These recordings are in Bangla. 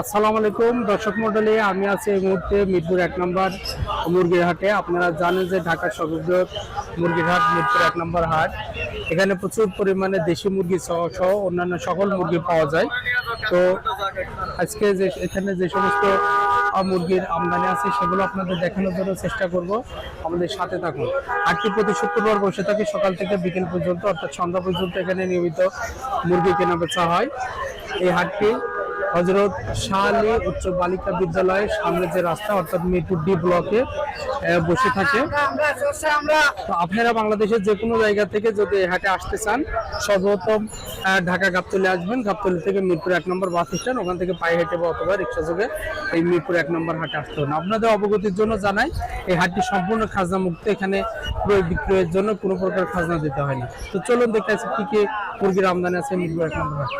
আসসালামু আলাইকুম। দর্শক মন্ডলী আমি আছি এই মুহূর্তে মিরপুর এক নম্বর মুরগির হাটে। আপনারা জানেন যে ঢাকার সর্ববৃহৎ মুরগির হাট মিরপুর এক নম্বর হাট। এখানে প্রচুর পরিমাণে দেশি মুরগি সহ সহ অন্যান্য সকল মুরগি পাওয়া যায়। তো আজকে যে, এখানে যে সমস্ত মুরগির আমদানি আছে, সেগুলো আপনাদের দেখানোর জন্য চেষ্টা করব। আমাদের সাথে থাকুন। হাটটি প্রতি শুক্রবার বসে থাকি, সকাল থেকে বিকেল পর্যন্ত, অর্থাৎ সন্ধ্যা পর্যন্ত এখানে নিয়মিত মুরগি কেনা বেচা হয়। এই হাটটি হজরত শাহ উচ্চ বালিকা বিদ্যালয়ের সামনে যে রাস্তা, অর্থাৎ মিরপুর ডি ব্লকে বসে থাকে। তো আপনারা বাংলাদেশের যে কোনো জায়গা থেকে যদি হাটে আসতে চান, সর্বপ্রথম ঢাকা গাবতলি আসবেন। গাবতলি থেকে মিরপুর এক নম্বর বাস স্ট্যান্ড, ওখান থেকে পায়ে হেঁটে বা অথবা রিক্সা যোগে এই মিরপুর এক নম্বর হাটে আসতে হবে। আপনাদের অবগতির জন্য জানাই, এই হাটটি সম্পূর্ণ খাজনা মুক্ত এখানে ক্রয় বিক্রয়ের জন্য কোনো প্রকার খাজনা দিতে হয় না। তো চলুন দেখতে আসি কি কি মুরগির আমদানি আছে মিরপুর এক নম্বর হাটে।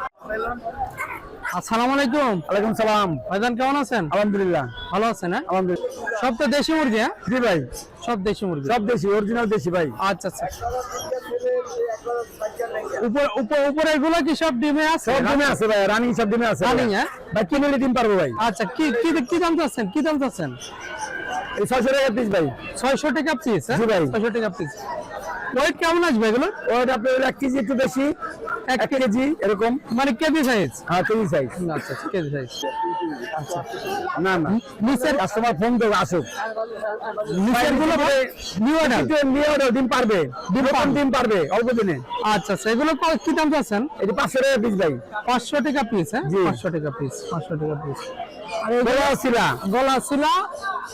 আসসালামু আলাইকুম। ওয়ালাইকুম সালাম। ভাইজান কেমন আছেন? আলহামদুলিল্লাহ। ভালো আছেন হ্যাঁ? আলহামদুলিল্লাহ। সব তো দেশি মুরগি হ্যাঁ? জি ভাই। সব দেশি মুরগি। সব দেশি অরিজিনাল দেশি ভাই। আচ্ছা আচ্ছা। উপর উপর কি সব ডিমে আছে? সব ডিমে আছে ভাই রানিং সব ডিমে আছে Running, হ্যাঁ? ভাই কিনে ডিম পারব ভাই। আচ্ছা কি কি কি দাম চাচ্ছেন? কি দাম চাচ্ছেন? এই ছয়শো টাকা পিস ভাই। ছয়শো টাকা পিস জি ভাই। ছয়শো টাকা পিস ওয়েট কেমন আসবে এগুলো ওইটা আপনার এক কেজি একটু বেশি। এক কেজি এরকম? মানে কেজি সাইজ হ্যাঁ কেজি সাইজ আচ্ছা আচ্ছা কেজি সাইজ না না। নিচের কাস্টমার ফোন তো আসুক। নিচেরগুলো নিউ অর্ডার একটু নিয়ে ডিম পারবে। ডিম ডিম পারবে। অল্প দিনে। আচ্ছা আচ্ছা কি দাম চাচ্ছেন? এটি পাঁচশো টাকা পিস ভাই। পাঁচশো টাকা পিস হ্যাঁ? পাঁচশো টাকা পিস পাঁচশো টাকা পিস আর গলা ছিল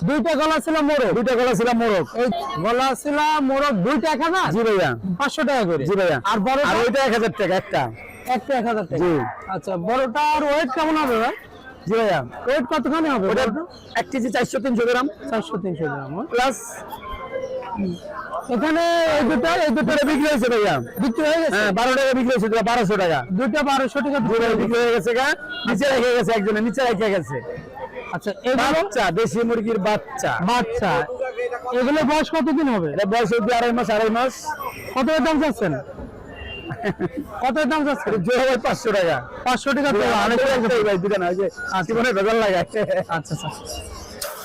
দুইটা গলা ছিল মোরগ দুইটা গলা ছিল মোরগ এই গলা ছিল মোরগ দুইটা এক হাজার জি ভাইয়া। পাঁচশো টাকা করে। জি ভাইয়া। আর বড় আর ওইটা এক হাজার টাকা একটা? একটা এক হাজার টাকা। জি। আচ্ছা বড়টার ওয়েট কেমন হবে ভাই? জি ভাইয়া। ওয়েট কতখানি হবে ওটা এক কেজি চারশো তিনশো গ্রাম। চারশো তিনশো গ্রাম? প্লাস এখানে এই দুটো এই দুটো দুটো বিক্রি হয়েছে ভাইয়া। বিক্রি হয়ে গেছে? হ্যাঁ বারো টাকা বিক্রি হয়েছে বারোশো টাকা। দুইটা বারোশো টাকা দুটো বিক্রি বিক্রি হয়ে গেছে গা। নিচে রেখে গেছে একজনে নিচে রেখে গেছে। আচ্ছা বাচ্চা দেশি মুরগির বাচ্চা। বাচ্চা। এগুলো বয়স কতদিন হবে? এটা বয়স হচ্ছে আড়াই মাস আড়াই মাস। কত দাম চাচ্ছেন? কত দাম জোড়া ভাই পাঁচশো টাকা। পাঁচশো টাকা তো অনেক ভাই দুটো না যে জীবনে ভেজাল লাগায় আচ্ছা আচ্ছা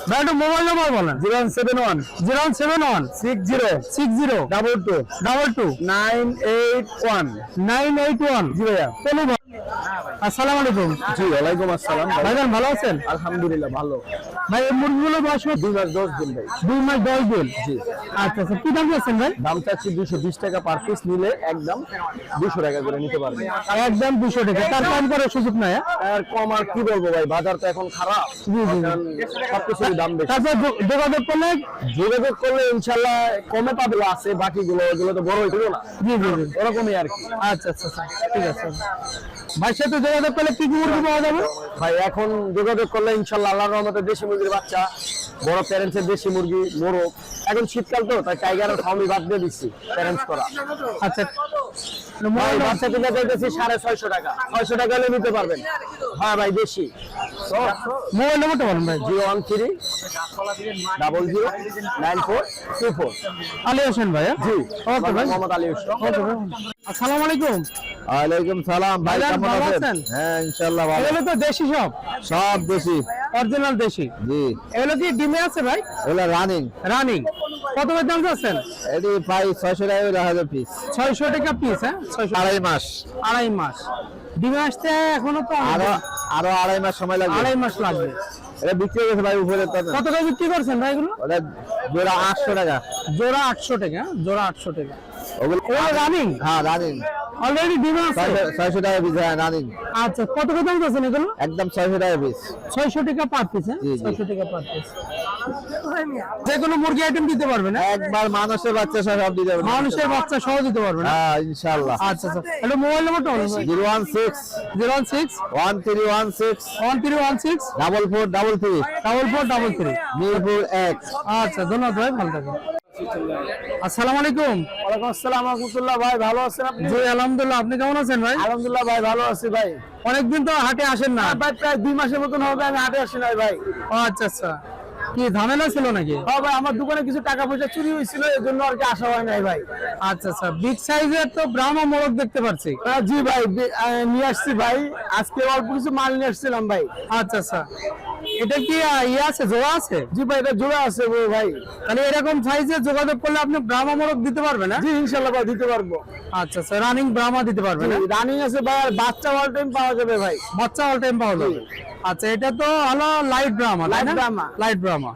ভাই একটু মোবাইল নম্বর বলেন। Zero seven one. Zero seven one. Six zero. Six zero. Double two. Double two. Nine eight one. Nine eight one. জি ভাইয়া। আসসালামু আলাইকুম। জি ওয়ালাইকুম আসসালাম ভাইজান ভালো আছেন? আলহামদুলিল্লাহ ভালো। ভাই এই মুরগিগুলো বয়স? দুই মাস দশ দিন ভাই। দুই মাস দশ দিন? জি। আচ্ছা আচ্ছা কি দাম চাচ্ছেন ভাই? দাম চাচ্ছি দুশো বিশ টাকা পার পিস নিলে একদম দুশো টাকা করে নিতে পারবে একদম দুশো টাকা। তার কম করার সুযোগ নাই হ্যাঁ? আর কম আর কি বলব ভাই বাজার তো এখন খারাপ। জি, জি, সবকিছুর দাম বেশি। তারপর যোগাযোগ করলে? যোগাযোগ করলে ইনশাল্লাহ কমে পাবে আছে বাকিগুলো ওগুলো তো বড় হইতো না। জি জি জি। ওরকমই আর কি। আচ্ছা আচ্ছা আচ্ছা ঠিক আছে। ভাই সাথে যোগাযোগ করলে কি কি মুরগি পাওয়া যাবে? ভাই এখন যোগাযোগ করলে ইনশাল্লাহ আল্লাহর রহমতে দেশি মুরগির বাচ্চা বড় প্যারেন্টসের দেশি মুরগি মোরগ। এখন শীতকাল তো তাই টাইগারের ফার্মি বাদ দিয়ে দিচ্ছি প্যারেন্টস করা। আচ্ছা। বাচ্চা কিনে দিতেছি সাড়ে ছয়শো টাকা। ছয়শো টাকা হলে নিতে পারবেন। হ্যাঁ ভাই দেশি। মোবাইল নাম্বারটা বলেন ভাই। Zero one three double zero nine four two four Ali Hossain ভাই জি। ওকে ভাই। মোহাম্মদ আলী হোসেন। আসসালামু আলাইকুম। ওয়ালাইকুম সালাম ভাই কেমন আছেন? হ্যাঁ ইনশাআল্লাহ ভালো। এগুলো তো দেশি সব। সব দেশি। অরিজিনাল দেশি। জি। এগুলো কি ডিমে আছে ভাই? এগুলো রানিং রানিং কত করে দাম চাচ্ছেন? এটি প্রায় ছয়শো টাকা করে হাজার পিস ছয়শো টাকা পিস হ্যাঁ? ছয়শো আড়াই মাস। আড়াই মাস। ডিমে আসতে এখনও তো আরও আরও আড়াই মাস সময় লাগবে। আড়াই মাস লাগবে। এটা বিক্রি হয়ে গেছে ভাই উপরে কত করে বিক্রি করছেন ভাই এগুলো? জোড়া আটশো টাকা। জোড়া আটশো টাকা হ্যাঁ? জোড়া আটশো টাকা। ওগুলো রানিং হ্যাঁ রানিং অলরেডি ডিমে আছে? ছয়শো টাকা পিস হ্যাঁ আচ্ছা কত করে দাম চাচ্ছেন এগুলো? একদম ছয়শো টাকা পিস ছয়শো টাকা পার পিস হ্যাঁ? জি, জি। ছয়শো টাকা পার পিস যে কোনো মুরগি আইটেম দিতে পারবেন হ্যাঁ? একবার মানুষের বাচ্চা সহ সব দিতে হবে মানুষের বাচ্চা সহ দিতে পারবেন হ্যাঁ? হ্যাঁ ইনশাআল্লাহ। আচ্ছা আচ্ছা। হ্যালো মোবাইল নাম্বারটা বলুন ভাই। Zero one six. Zero one six? One three one six. One three one six? Double four double three. Double four double three. Mirpur এক। আচ্ছা ধন্যবাদ ভাই। ভালো থাকেন আসসালামু আলাইকুম। ওয়ালাইকুম আসসালাম রহমতুল্লাহ ভাই ভালো আছেন আপনি? জি আলহামদুলিল্লাহ। আপনি কেমন আছেন ভাই? আলহামদুলিল্লাহ ভাই ভালো আছি ভাই। অনেকদিন তো হাটে আসেন না। ভাই প্রায় দুই মাসের মতন হবে আমি হাটে আসি নাই ভাই। আচ্ছা আচ্ছা। কি ঝামেলা ছিল নাকি? হ্যাঁ ভাই আমার দোকানে কিছু টাকা পয়সা চুরি হয়েছিল এর জন্য আর কি আসা হয় নাই ভাই। আচ্ছা আচ্ছা। বিগ সাইজের তো ব্রাহ্মা মোরগ দেখতে পাচ্ছি জি ভাই নিয়ে আসছি ভাই। আজকে অল্প কিছু মাল নিয়ে আসছিলাম ভাই। আচ্ছা আচ্ছা। এটা কি ইয়ে আছে জোড়া আছে? জি ভাই এটা জোড়া আছে ভাই। তাহলে এরকম সাইজের যোগাযোগ করলে আপনি ব্রাহ্মা মোরগ দিতে পারবেন জি ইনশাল্লাহ ভাই দিতে পারব। আচ্ছা আচ্ছা রানিং ব্রাহ্মা দিতে পারবেন রানিং আছে ভাই আর বাচ্চা অল টাইম পাওয়া যাবে ভাই। বাচ্চা অল টাইম পাওয়া যাবে। আচ্ছা এটা তো হলো light Brahma Light Brahma। Light Brahma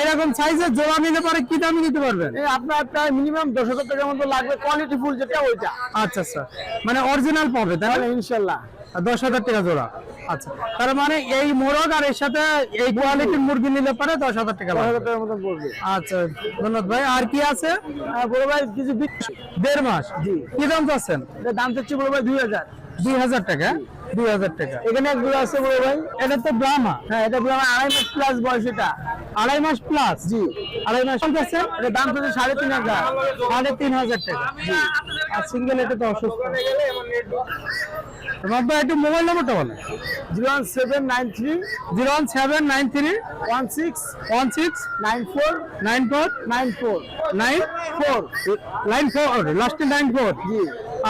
এরকম সাইজের জোড়া নিলে পরে কি দামে দিতে পারবেন? আপনার প্রায় মিনিমাম দশ হাজার টাকার মতো লাগবে কোয়ালিটি ফুল যেটা ওইটা। আচ্ছা আচ্ছা মানে অরিজিনাল পাবে তাহলে ইনশাল্লাহ দশ হাজার টাকা জোড়া। আচ্ছা তার মানে এই মোরগ আর এর সাথে এই কোয়ালিটির মুরগি নিলে পরে দশ হাজার টাকা টাকার পড়বে। আচ্ছা ধন্যবাদ ভাই। আর কি আছে? আর বড় ভাই কিছু দেড় মাস? জি। কি দাম চাচ্ছেন? দাম চাচ্ছি বড় ভাই দুই হাজার। দুই হাজার টাকা? দুই হাজার টাকা। এখানে একগুলো আছে বড় ভাই। এটা তো ব্রাহ্মা হ্যাঁ এটা আমার আড়াই মাস প্লাস বয়স এটা। আড়াই মাস প্লাস জি। আড়াই মাস আছে? এটা দাম চাচ্ছি সাড়ে তিন হাজার। সাড়ে তিন হাজার টাকা। আর সিঙ্গেল এটা তো অসুস্থ। তোমার ভাই একটু মোবাইল নাম্বারটা বলে। Zero one seven nine three zero one seven nine three one six one six nine four nine four nine four. Nine four nine four লাস্টে নাইন ফোর জি।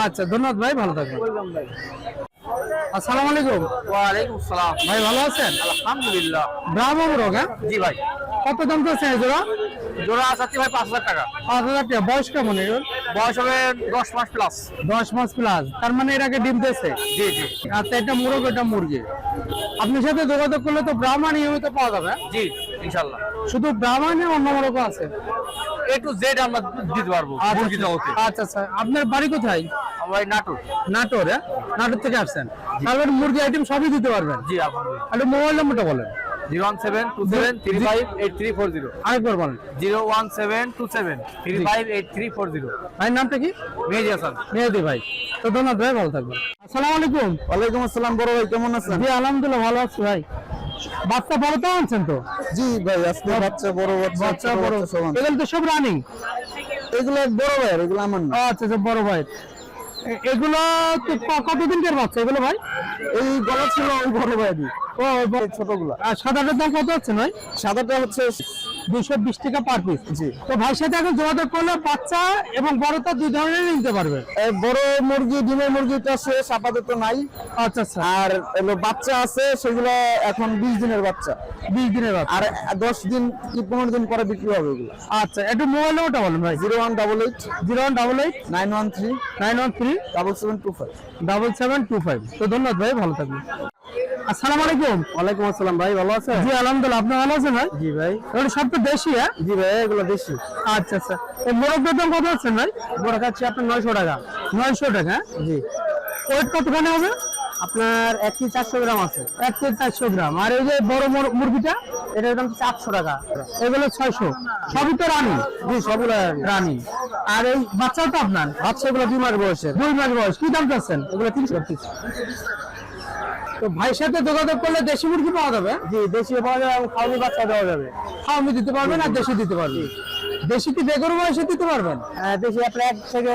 আচ্ছা ধন্যবাদ ভাই ভালো থাকবেন। ভাই। আসসালামু আলাইকুম। ওয়ালাইকুম সালাম। ভাই ভালো আছেন? আলহামদুলিল্লাহ। ব্রাহ্মণ মোরগ হ্যাঁ? জি ভাই। কত দাম এই জোড়া? জোড়া চাচ্ছি ভাই পাঁচ হাজার টাকা। পাঁচ হাজার টাকা। বয়স কেমন এর? বয়স হবে দশ মাস প্লাস দশ মাস প্লাস তার মানে এর আগে ডিম দিয়েছে? জি জি। আচ্ছা এটা মোরগ এটা মুরগি। আপনার সাথে যোগাযোগ করলে তো ব্রাহ্মণ নিয়মিত পাওয়া যাবে হ্যাঁ? জি ইনশাল্লাহ শুধু ব্রাহ্মণে অন্য মোরগও আছে? এ টু জেড আমরা দিতে পারব মুরগি জগতে। আচ্ছা আচ্ছা। আপনার বাড়ি কোথায়? আমরা নাটক নাটোর। হ্যাঁ? নাটোর থেকে আসছেন। তারপরে মুরগি আইটেম সবই দিতে পারবেন? জি একটু মোবাইল নাম্বারটা বলেন। Zero one seven two seven three five eight three four zero. আরেকবার বলেন। Zero one seven two seven three five eight three four zero. ভাইয়ের নামটা কি? মেহেদি হাসান। মেহেদি ভাই। তো ধন্যবাদ ভাই ভালো থাকবেন। আসসালামু আলাইকুম ওয়ালাইকুম আসসালাম বড় ভাই কেমন আছেন? জি আলহামদুলিল্লাহ ভালো আছি ভাই। বাচ্চা বড় তো আনছেন তো? জি ভাই আজকে বাচ্চা বড় বাচ্চা বড়। এগুলো তো সব রানিং। এগুলো বড় ভাই এগুলো আমার আচ্ছা আচ্ছা বড় ভাই এগুলো কতদিনকার বাচ্চা এগুলো ভাই? এই গলা ছিল ওই বড় ভাই। ও ছোটগুলা। আর সাদাটার দাম কত হচ্ছে নয় সাদাটা হচ্ছে দুশো বিশ টাকা পার পিস জি। তো ভাইয়ের সাথে এখন যোগাযোগ করলে বাচ্চা এবং বড়টা দুই ধরনের নিতে পারবে। বড় মুরগি ডিমের মুরগিটা শেষ আপাতত নাই। আচ্ছা আচ্ছা। আর বাচ্চা আছে সেগুলো এখন বিশ দিনের বাচ্চা। বিশ দিনের বাচ্চা। আর দশ দিন কি পনেরো দিন পরে বিক্রি হবে এগুলো। আচ্ছা একটু মোবাইল নাম্বারটা বলেন ভাই। Zero one double eight zero one double eight nine one three nine one three double seven two five. Double seven two five. তো ধন্যবাদ ভাই ভালো থাকবেন। আসসালামু আলাইকুম। ওয়ালাইকুম আসসালাম ভাই ভালো আছেন? জি আলহামদুলিল্লাহ আপনি ভালো আছেন ভাই? জি ভাই। এগুলো সব তো দেশি হ্যাঁ? জি ভাই এগুলো বেশি আচ্ছা আচ্ছা। এই মোরগের দাম কত আছেন ভাই? বড় খাচ্ছি আপনার নয়শো টাকা। নয়শো টাকা হ্যাঁ? জি। ওয়েট কতখানি হবে? আপনার এক কেজি চারশো গ্রাম আছে। এক কেজি চারশো গ্রাম। আর এই যে বড় মোর- মুরগিটা? এটার দাম চারশো টাকা। এগুলো ছয়শো। সবই তো রানি? জি সবগুলো রানি। আর এই বাচ্চাও তো আপনার? আচ্ছা এগুলো দুই মাস বয়সের। দুই মাস বয়স। কি দাম চাচ্ছেন? এগুলো তিনশো তো ভাইয়ের সাথে যোগাযোগ করলে দেশি মুরগি পাওয়া যাবে? জি দেশি পাওয়া যাবে এবং খাওয়ানি বাচ্চা দেওয়া যাবে। খাওয়ামি দিতে পারবেন আর দেশি দিতে পারবেন। দেশি কি বেগর বয়সে দিতে পারবেন? দেশি আপনার এক থেকে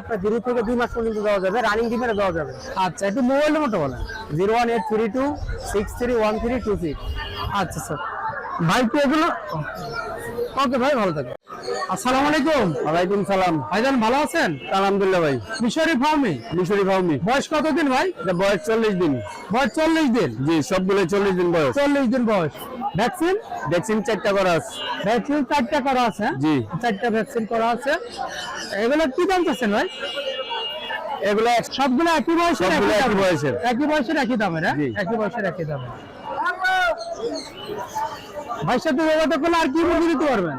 আপনার দেড় থেকে দুই মাস পর্যন্ত দেওয়া যাবে। রানিং ডিমের দেওয়া যাবে। আচ্ছা একটু মোবাইল নাম্বারটা বলেন। Zero one eight three two six three one three two six. আচ্ছা স্যার। ভাই তো এগুলো? ওকে ভাই ভালো থাকবে আসসালামু আলাইকুম। ওয়ালাইকুম সালাম। ভাইজান ভালো আছেন? আলহামদুলিল্লাহ ভাই। মিশরি ফার্মে? মিশরি ফাউমি বয়স কতদিন ভাই? বয়স চল্লিশ দিন। বয়স চল্লিশ দিন? জি সবগুলো চল্লিশ দিন বয়স। চল্লিশ দিন বয়স। ভ্যাকসিন? ভ্যাকসিন চারটা করা আছে। ভ্যাকসিন চারটা করা আছে হ্যাঁ? জি। চারটা ভ্যাকসিন করা আছে। এগুলো কি দাম চাচ্ছেন ভাই? এগুলো সবগুলো একই বয়সের একই? বয়সের। একই বয়সের একই দামের হ্যাঁ? একই বয়সের একই দামের। ভাইয়ের সাথে যোগাযোগ করলে আর কি মুরগি দিতে পারবেন?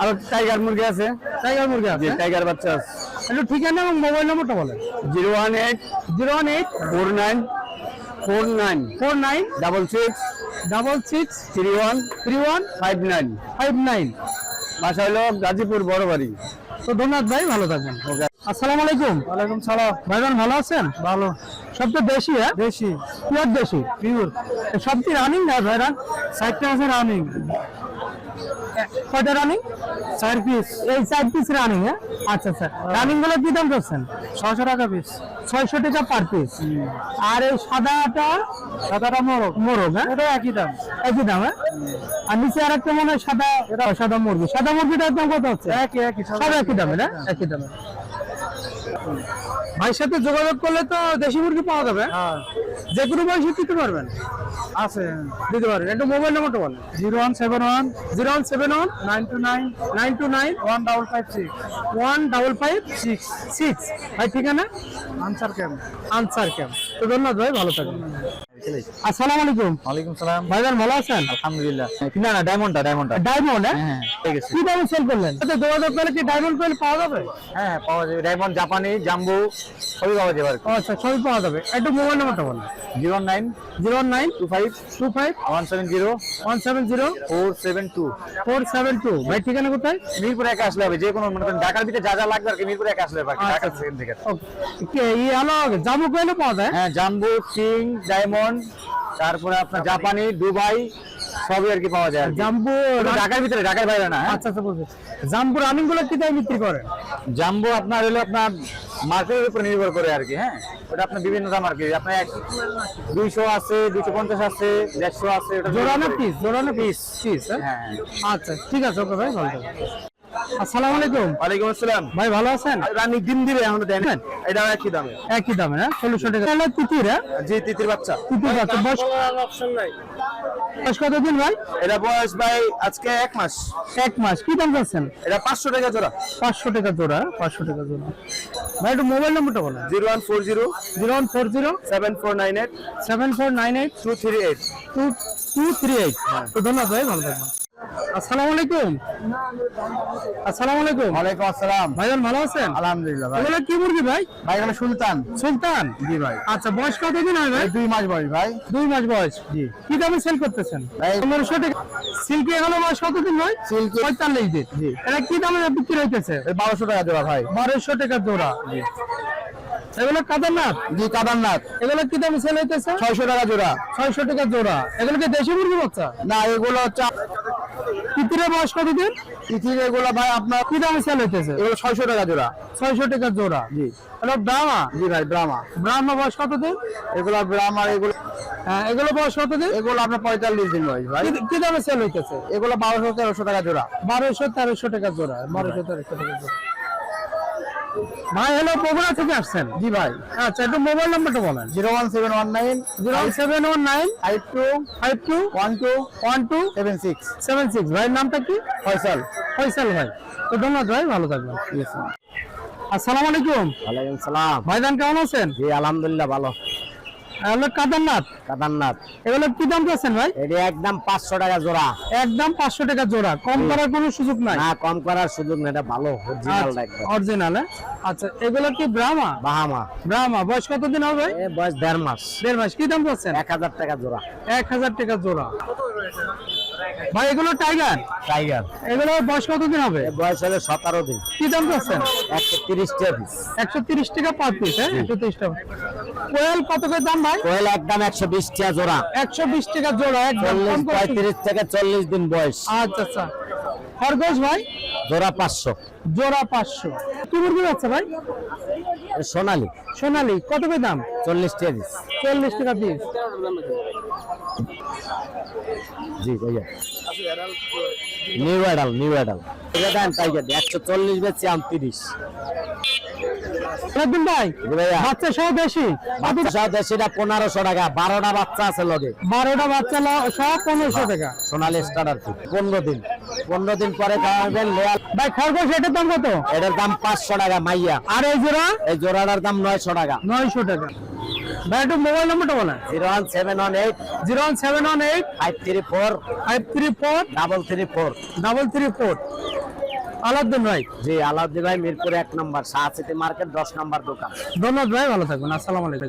আর টাইগার মুরগি আছে। টাইগার মুরগি আছে? টাইগার বাচ্চা আছে। একটু ঠিকানা এবং মোবাইল নম্বরটা বলেন। Zero one eight zero one eight four nine four nine four nine double six double six three one three one five nine. Five nine. বাসা হলো গাজীপুর বড় বাড়ি। তো ধন্যবাদ ভাই ভালো থাকবেন। ওকে। আসসালামু আলাইকুম। ওয়ালাইকুম সালাম। ভাইজান ভালো আছেন? ভালো। সব তো দেশি হ্যাঁ? দেশি। পিওর দেশি? পিওর। সব কি রানিং না ভাইরা সাইডটা আছে রানিং কয়টা রানিং চার পিস এই চার পিস রানিং হ্যাঁ? আচ্ছা আচ্ছা। রানিংগুলো কি দাম করছেন ছয়শো টাকা পিস ছয়শো টাকা পার পিস আর এই সাদাটা? সাদাটা মোরগ। মোরগ হ্যাঁ? এটা একই দাম। একই দাম হ্যাঁ? আর নিচে আর একটা মনে হয় সাদা এটা সাদা মুরগি। সাদা মুরগিটার দাম কত হচ্ছে? একই একই সব একই দামে না একই দামে ভাইয়ের সাথে যোগাযোগ করলে তো দেশি মুরগি পাওয়া যাবে। যে কোনো বয়সে দিতে পারবেন। আছে। দিতে পারবেন। একটু মোবাইল নাম্বারটা বলেন। Zero one seven one zero one seven one nine two nine nine two nine one double five six. One double five six. Six. ভাই ঠিকানা? আনসার ক্যাম্প। আনসার ক্যাম্প। তো ধন্যবাদ ভাই ভালো থাকবেন। আসসালামু আলাইকুম। ওয়ালাইকুম সালাম। ভাইজান ভালো আছেন? আলহামদুলিল্লাহ। না না ডায়মন্ডটা ডায়মন্ডটা ডায়মন্ড হ্যাঁ ঠিক আছে। কি দামে সেল করলেন? তো যোগাযোগ করলে কি ডায়মন্ড কয়েল পাওয়া যাবে? হ্যাঁ পাওয়া যাবে। ডায়মন্ড জাপানি জাম্বু সবই পাওয়া যাবে আচ্ছা সবই পাওয়া যাবে। একটু মোবাইল নাম্বারটা বলেন। Zero nine zero nine two five two five one seven zero one seven zero four seven two. Four seven two. ভাই ঠিকানা কোথায়? মিরপুর একা আসলে হবে। যে কোনো মনে করেন ঢাকার ভিতরে যা যা লাগবে আর কি মিরপুর একা আসলে হবে ঢাকার থেকে জামু কয়েলও পাওয়া যায়? হ্যাঁ জাম্বু কিং ডায়মন্ড তারপরে আপনার জাপানি দুবাই সবই আর কি পাওয়া যায়। জাম্বু ঢাকার ভিতরে ঢাকার বাইরে না হ্যাঁ? আচ্ছা আচ্ছা বুঝছি জাম্বু রানিংগুলো কি দাম বিক্রি করেন? জাম্বো আপনার হলো আপনার মার্কেটের উপর নির্ভর করে আর কি হ্যাঁ? ওটা আপনার বিভিন্ন দাম আর কি আপনার এক দুইশো আছে দুইশো পঞ্চাশ আছে দেড়শো আছে ওটা জোড়া না নির্ভর করে। পিস? জোড়া না পিস? পিস হ্যাঁ? আচ্ছা ঠিক আছে ওকে ভাই ভালো আসসালামু আলাইকুম। ওয়ালাইকুম আসসালাম। ভাই ভালো আছেন? রানী ডিম দিবে এখন দেন। এটা একই দামে। একই দামে না ষোলোশো টাকা। তাহলে তিতির হ্যাঁ? জি তিতির বাচ্চা। তিতির বাচ্চা। বয়স অপশন নাই। বয়স কতদিন ভাই? এটা বয়স ভাই আজকে এক মাস। এক মাস। কি দাম যাচ্ছেন এটা পাঁচশো টাকা জোড়া। পাঁচশো টাকা জোড়া পাঁচশো টাকা জোড়া। ভাই একটু মোবাইল নাম্বারটা বলেন। Zero one four zero zero one four zero seven four nine eight seven four nine eight two three eight. Two two three eight. তো ধন্যবাদ ভাই ভালো থাকবেন। আসসালামু আলাইকুম। আসসালামু আলাইকুম। ওয়ালাইকুম আসসালাম। ভাইজান ভালো আছেন? আলহামদুলিল্লাহ ভাই। এগুলো কি মুরগি ভাই? ভাই এখানে সুলতান। সুলতান? জি ভাই। আচ্ছা বয়স কতদিন হয় ভাই? দুই মাস বয়স ভাই। দুই মাস বয়স। জি। কি দামে সেল করতেছেন? ভাই- পনেরোশো টাকা। সিল্কি এগুলো বয়স কতদিন ভাই? সিল্কি- পঁয়তাল্লিশ দিন। জি। এটা কি দামে বিক্রি হইতেছে? এই বারোশো টাকা জোড়া ভাই। বারোশো টাকা জোড়া। এগুলো কাদারনাথ? জি কাদারনাথ। এগুলো কি দামে সেল হইতেছে? ছয়শো টাকা জোড়া। ছয়শো টাকা জোড়া। এগুলো কি দেশি মুরগি বাচ্চা? না এগুলো হচ্ছে তিতিরের বয়স কতদিন? পৃথিবী এগুলো ভাই আপনার কি দামে সেল হইতেছে? এগুলো ছয়শো টাকা জোড়া। ছয়শো টাকা জোড়া? জি। হ্যালো ব্রাহ্মা? জি ভাই ব্রাহ্মা। ব্রাহ্মা বয়স কতদিন? এগুলো ব্রাহ্মা এগুলো এগুলো বয়স কতদিন? এগুলো আপনার পঁয়তাল্লিশ দিন বয়স ভাই। কি- কি দামে সেল হইতেছে? এগুলো বারোশো তেরোশো টাকা জোড়া। বারোশো তেরোশো টাকা জোড়া বারোশো তেরোশো টাকা জোড়া। ভাই হ্যালো বগুড়া থেকে আসছেন? জি ভাই। আচ্ছা একটু মোবাইল নাম্বারটা বলেন। Zero one seven one nine zero seven one nine five two five two one two one two seven six. Seven six. ভাইয়ের নামটা কি? ফয়সাল। ফয়সাল ভাই। তো ধন্যবাদ ভাই ভালো থাকবেন। আসসালামু আলাইকুম। ওয়ালাইকুম সালাম। ভাইজান কেমন আছেন? জি আলহামদুলিল্লাহ ভালো। হলো কাদারনাথ। কাদারনাথ। এগুলো কি দাম চাচ্ছেন ভাই? এটি একদম পাঁচশো টাকা জোড়া। একদম পাঁচশো টাকা জোড়া। কম করার কোনো সুযোগ নাই? না কম করার সুযোগ নাই। এটা ভালো অরিজিনাল অরিজিনাল আচ্ছা এগুলো কি ব্রাহ্মা? বাহামা ব্রাহ্মা বয়স কতদিন হবে? এ বয়স দেড় মাস। দেড় মাস। কি দাম চাচ্ছেন এক হাজার টাকা জোড়া। এক হাজার টাকা জোড়া। ভাই এগুলো টাইগার? টাইগার। এগুলো বয়স কতদিন হবে? বয়স হলে সতেরো দিন। কি দাম চাচ্ছেন? একশো তিরিশ টাকা পিস একশো তিরিশ টাকা পার পিস হ্যাঁ? একশো তিরিশ টাকা। কোয়েল কত করে দাম ভাই? কোয়েল একদম একশো বিশ টাকা জোড়া। একশো বিশ টাকা জোড়া একদম চল্লিশ পঁয়ত্রিশ থেকে চল্লিশ দিন বয়স। আচ্ছা আচ্ছা। খরগোশ ভাই? জোড়া পাঁচশো। জোড়া পাঁচশো। কি মুরগি আছে ভাই? সোনালি। সোনালি। কত করে দাম? চল্লিশ টাকা পিস চল্লিশ টাকা পিস জি ভাইয়া নিউ অ্যাডাল নিউ অ্যাডাল এটা দেন টাইগার একশো চল্লিশ বেচছি আম তিরিশ। ভাই বাচ্চা সহ বেশি? বাচ্চা সহ দেশিটা পনেরোশো টাকা বারোটা বাচ্চা আছে লগে। বারোটা বাচ্চা ল- সহ পনেরোশো টাকা। সোনালি স্টার্টার কি পনেরো দিন পনেরো দিন পরে খাওয়াবেন লেয়াল ভাই খরগোশ এটার দাম কত? এটার দাম পাঁচশো টাকা মাইয়া। আর এই জোড়া? এই জোড়াটার দাম নয়শো টাকা। নয়শো টাকা। ভাই একটু মোবাইল নাম্বারটা বলেন। Zero one seven one eight zero one seven one eight five three four five three four double three four double three four. Alauddin ভাই। জি আলাউদ্দিন ভাই মিরপুর এক নম্বর শাহ সিটি মার্কেট দশ নম্বর দোকান। ধন্যবাদ ভাই ভালো থাকবেন। আসসালামু আলাইকুম।